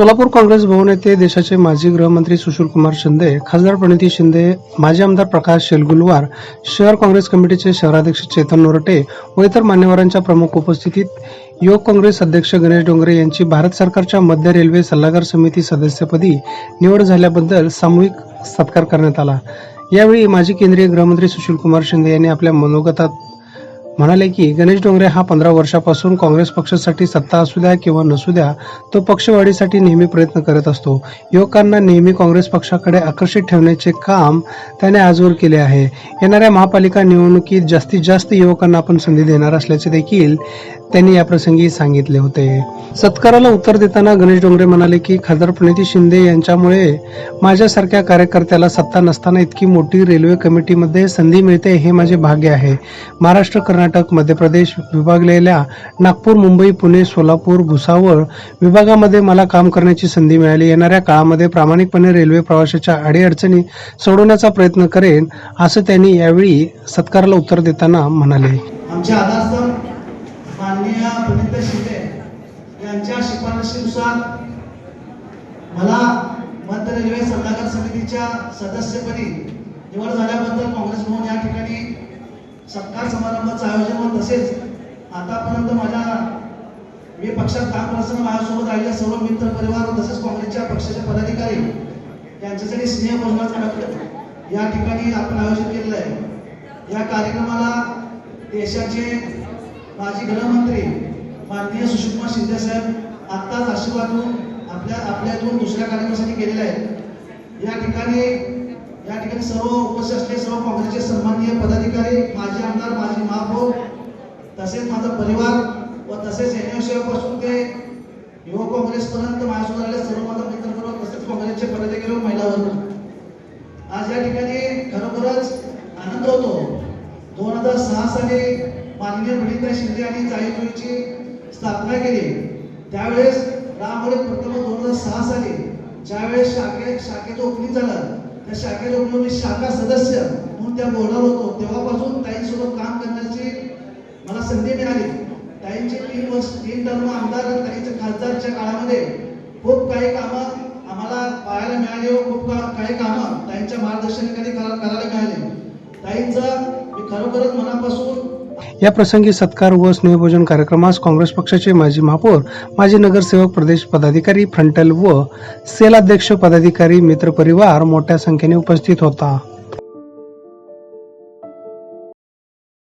सोलापूर काँग्रेस भवन येथे देशाचे माजी गृहमंत्री सुशीलकुमार शिंदे खासदार प्रणिती शिंदे माजी आमदार प्रकाश शेलगुलवार शहर काँग्रेस कमिटीचे शहराध्यक्ष चेतन नोरटे व इतर मान्यवरांच्या प्रमुख उपस्थितीत युवक काँग्रेस अध्यक्ष गणेश डोंगरे यांची भारत सरकारच्या मध्य रेल्वे सल्लागार समिती सदस्यपदी निवड झाल्याबद्दल सामूहिक सत्कार करण्यात आला. यावेळी माजी केंद्रीय गृहमंत्री सुशीलकुमार शिंदे यांनी आपल्या मनोगतात म्हणाले की गणेश डोंगरे हा पंधरा वर्षापासून काँग्रेस पक्षासाठी सत्ता असू द्या किंवा नसू द्या तो पक्षवाढीसाठी नेहमी प्रयत्न करत असतो. युवकांना नेहमी काँग्रेस पक्षाकडे आकर्षित ठेवण्याचे काम त्याने आजवर केले आहे. येणाऱ्या महापालिका निवडणुकीत जास्तीत जास्त युवकांना आपण संधी देणार असल्याचे देखील त्यांनी याप्रसंगी सांगितले होते. सत्काराला उत्तर देताना गणेश डोंगरे म्हणाले की खासदार प्रणिती शिंदे यांच्यामुळे माझ्यासारख्या कार्यकर्त्याला सत्ता नसताना इतकी मोठी रेल्वे कमिटीमध्ये संधी मिळते हे माझे भाग्य आहे. महाराष्ट्र कर्नाटक मध्य प्रदेश विभागलेल्या नागपूर मुंबई पुणे सोलापूर भुसावळ विभागामध्ये मला काम करण्याची संधी मिळाली. येणाऱ्या काळामध्ये प्रामाणिकपणे रेल्वे प्रवाशाच्या अडीअडचणी सोडवण्याचा प्रयत्न करेन असं त्यांनी यावेळी सत्काराला उत्तर देताना म्हणाले आमचे आधारस्तंभ माननीय प्रणित शिंदे त्यांच्या शिफारशीनुसार मला मध्य रेल्वे सल्लागार समितीच्या सदस्यपदी निवड झाल्याबद्दल काँग्रेस भवन या ठिकाणी सत्कार समारंभाचं आयोजन व तसेच आतापर्यंत माझ्या मी पक्षात काम करताना माझ्यासोबत आलेल्या सर्व मित्र परिवार व तसेच काँग्रेसच्या पक्षाचे पदाधिकारी यांच्यासाठी स्नेह भोजनाचं कार्यक्रम या ठिकाणी आपण आयोजित केलेलं आहे. या कार्यक्रमाला देशाचे माजी गृहमंत्री सुशीलकुमार साहेब आत्ताच आशीर्वाद आपल्या आपल्यातून दुसऱ्या कार्यक्रमासाठी केलेला आहे या ठिकाणी या ठिकाणी सर्व उपस्थित असले सर्व काँग्रेसचे सन्माननीय पदाधिकारी माजी आमदार माजी महापौर तसेच माझा परिवार व तसेच एन ते युवक काँग्रेसपर्यंत माझ्यासोबत आलेले सर्व माझा मित्रपरिवार तसेच काँग्रेसचे पदाधिकारी व महिला वर्ग आज या ठिकाणी खरोखरच आनंद होतो. दोन हजार सहा साली माननीय प्रणिता शिंदे आणि जाईजुईची स्थापना केली. त्यावेळेस रामवडे प्रथम दोन हजार सहा साली ज्यावेळेस शाखे शाखेचं ओपनिंग झालं त्या शाखेच्या ओपनिंग मी शाखा सदस्य म्हणून त्या बोर्डावर होतो. तेव्हापासून ताईंसोबत काम करण्याची मला संधी मिळाली. ताईंचे तीन वर्ष तीन टर्म आमदार आणि ताईंच्या खासदारच्या काळामध्ये खूप काही कामं आम्हाला पाहायला मिळाली व खूप काही कामं ताईंच्या मार्गदर्शनाखाली करायला मिळाली. ताईंचा मी खरोखर या प्रसंगी सत्कार व स्नेहभोजन कार्यक्रमास काँग्रेस पक्षाचे माजी महापौर माजी नगरसेवक प्रदेश पदाधिकारी फ्रंटल व सेलाध्यक्ष पदाधिकारी मित्रपरिवार मोठ्या संख्येने उपस्थित होता.